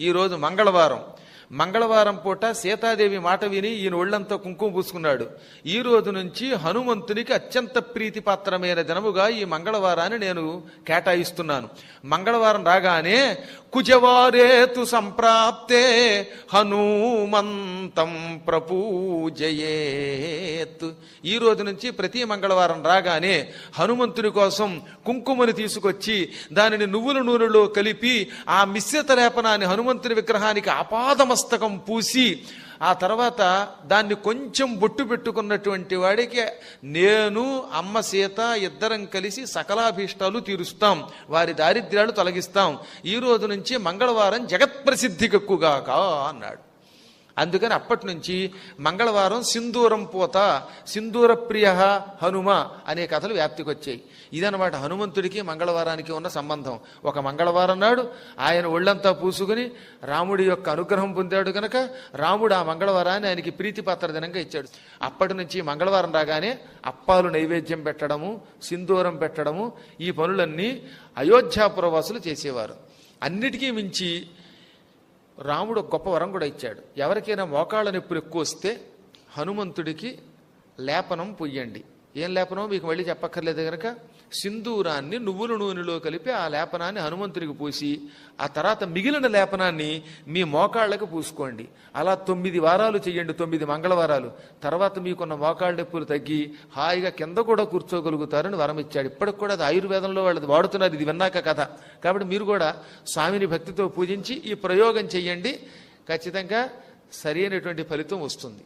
ఈరోజు మంగళవారం. మంగళవారం పూట సీతాదేవి మాట విని ఈయన ఒళ్ళంతా కుంకుమ పూసుకున్నాడు. ఈ రోజు నుంచి హనుమంతునికి అత్యంత ప్రీతిపాత్రమైన దినముగా ఈ మంగళవారాన్ని నేను కేటాయిస్తున్నాను. మంగళవారం రాగానే కుజవారేతు సంప్రాప్తే హనుమంతం ప్రపూజయేత్. ఈ రోజు నుంచి ప్రతి మంగళవారం రాగానే హనుమంతుని కోసం కుంకుమని తీసుకొచ్చి దానిని నువ్వుల నూనెలో కలిపి ఆ మిశ్రిత లేపనాన్ని హనుమంతుని విగ్రహానికి ఆపాదమస్తకం పూసి ఆ తర్వాత దాన్ని కొంచెం బొట్టు పెట్టుకున్నటువంటి వాడికి నేను అమ్మ సీత ఇద్దరం కలిసి సకలాభీష్టాలు తీరుస్తాం. వారి దారిద్ర్యాలు తొలగిస్తాం. ఈ రోజు నుంచి మంగళవారం జగత్ప్రసిద్ధికెక్కుగాక అన్నాడు. అందుకని అప్పటి నుంచి మంగళవారం సింధూరం పోత సింధూర ప్రియ హనుమ అనే కథలు వ్యాప్తికి వచ్చాయి ఇదనమాట హనుమంతుడికి మంగళవారానికి ఉన్న సంబంధం. ఒక మంగళవారం నాడు ఆయన ఒళ్ళంతా పూసుకుని రాముడి యొక్క అనుగ్రహం పొందాడు కనుక రాముడు ఆ మంగళవారాన్ని ఆయనకి ప్రీతిపాత్ర దినంగా ఇచ్చాడు. అప్పటి నుంచి మంగళవారం రాగానే అప్పాలు నైవేద్యం పెట్టడము సింధూరం పెట్టడము ఈ పనులన్నీ అయోధ్యాపురవాసులు చేసేవారు. అన్నిటికీ మించి రాముడు గొప్ప వరం కూడా ఇచ్చాడు. ఎవరికైనా మోకాళ్ళ నొప్పులు ఎక్కువ వస్తే హనుమంతుడికి లేపనం పొయ్యండి. ఏం లేపనం మీకు మళ్ళీ చెప్పక్కర్లేదు కనుక సింధూరాన్ని నువ్వుల నూనెలో కలిపి ఆ లేపనాన్ని హనుమంతుడికి పూసి ఆ తర్వాత మిగిలిన లేపనాన్ని మీ మోకాళ్ళకి పూసుకోండి. అలా తొమ్మిది వారాలు చెయ్యండి తొమ్మిది మంగళవారాలు. తర్వాత మీకున్న మోకాళ్ళ నొప్పులు తగ్గి హాయిగా కింద కూడా కూర్చోగలుగుతారని వరం ఇచ్చాడు. ఇప్పటికి కూడా అది ఆయుర్వేదంలో వాళ్ళది వాడుతున్నారు ఇది విన్నాక కథ. కాబట్టి మీరు కూడా స్వామిని భక్తితో పూజించి ఈ ప్రయోగం చెయ్యండి. ఖచ్చితంగా సరైనటువంటి ఫలితం వస్తుంది.